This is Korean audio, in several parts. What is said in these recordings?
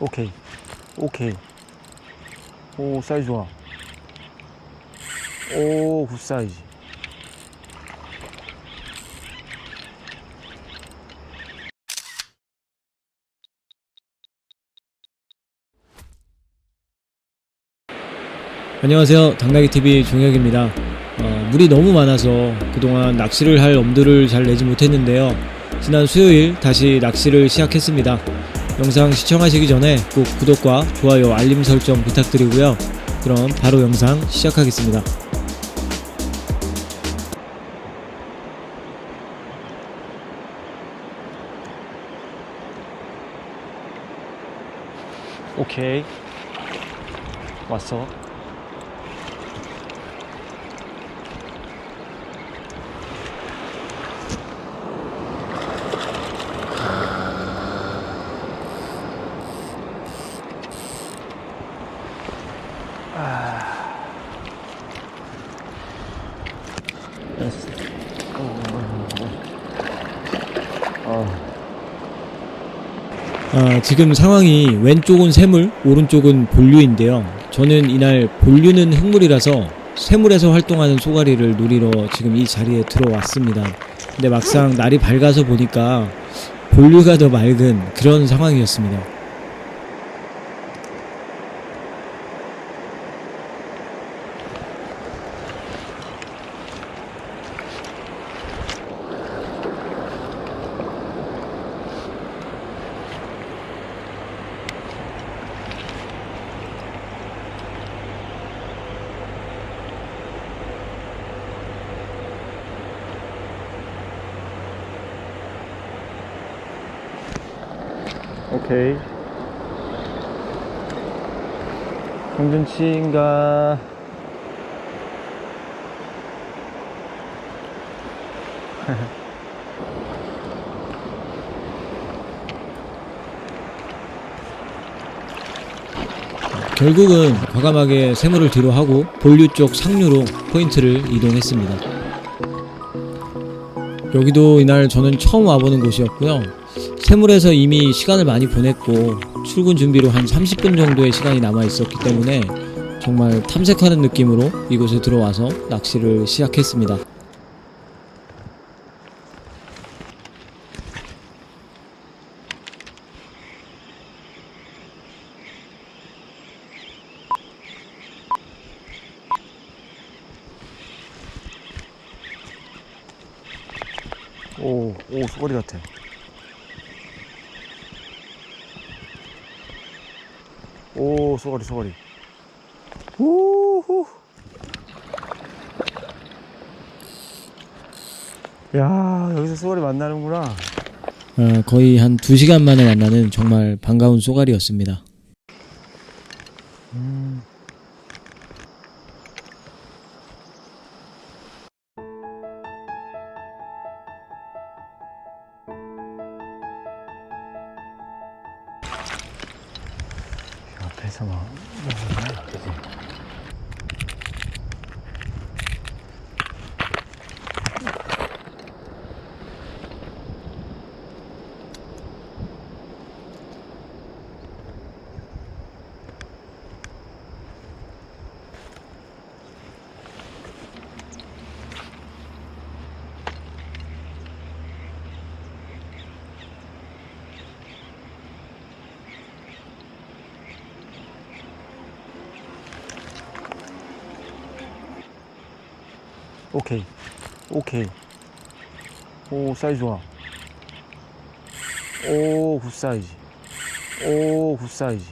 오케이 오케이 오 사이즈 좋아 오 굿 사이즈 안녕하세요. 당나귀TV 종혁입니다. 어, 물이 너무 많아서 그동안 낚시를 할 엄두를 잘 내지 못했는데요. 지난 수요일 다시 낚시를 시작했습니다. 영상 시청하시기 전에 꼭 구독과 좋아요, 알림 설정 부탁드리고요. 그럼 바로 영상 시작하겠습니다. 오케이 왔어 아, 지금 상황이 왼쪽은 새물, 오른쪽은 본류인데요. 저는 이날 본류는 흙물이라서 새물에서 활동하는 쏘가리를 노리러 지금 이 자리에 들어왔습니다. 근데 막상 날이 밝아서 보니까 본류가 더 맑은 그런 상황이었습니다. 오케이. 경준치인가? 결국은 과감하게 새물을 뒤로 하고 본류 쪽 상류로 포인트를 이동했습니다. 여기도 이날 저는 처음 와보는 곳이었고요. 새물에서 이미 시간을 많이 보냈고 출근 준비로 한 30분 정도의 시간이 남아 있었기 때문에 정말 탐색하는 느낌으로 이곳에 들어와서 낚시를 시작했습니다. 오, 오, 소리 같아. 오, 쏘가리, 쏘가리. 우후. 야, 여기서 쏘가리 만나는구나. 어, 거의 한 2시간 만에 만나는 정말 반가운 쏘가리였습니다. 음. 앞에서 막 뭐야, 그지? 오케이, 오케이. 오, 사이즈 좋아. 오, 굿 사이즈. 오, 굿 사이즈.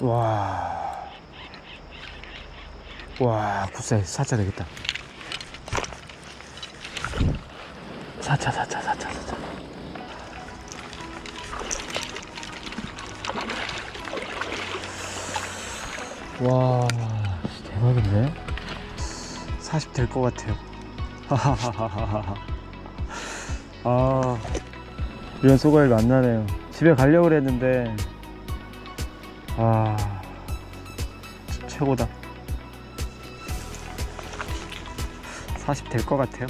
와. 와, 굿 사이즈. 사차 되겠다. 사차, 사차, 사차, 사차. 와, 대박인데? 40 될 것 같아요. 아, 이런 소가일 만나네요. 집에 가려고 그랬는데, 아, 최고다. 40 될 것 같아요.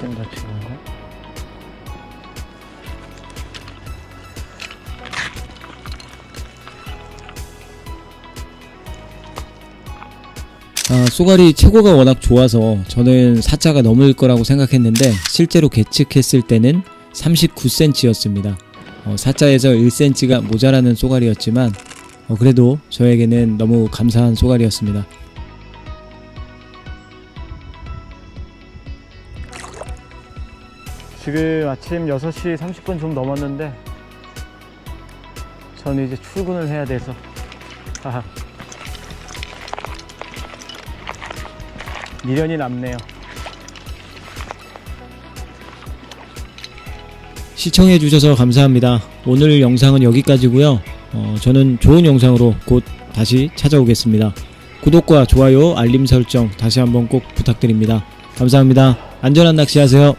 좀 다치고 있 아, 쏘가리 최고가 워낙 좋아서 저는 사자가 넘을 거라고 생각했는데 실제로 계측했을 때는 39cm였습니다. 어, 사자에서 1cm가 모자라는 쏘가리였지만 어, 그래도 저에게는 너무 감사한 쏘가리였습니다. 지금 아침 6시 30분 좀 넘었는데 저는 이제 출근을 해야 돼서 미련이 남네요. 시청해 주셔서 감사합니다. 오늘 영상은 여기까지고요. 어, 저는 좋은 영상으로 곧 다시 찾아오겠습니다. 구독과 좋아요, 알림 설정 다시 한번 꼭 부탁드립니다. 감사합니다. 안전한 낚시 하세요.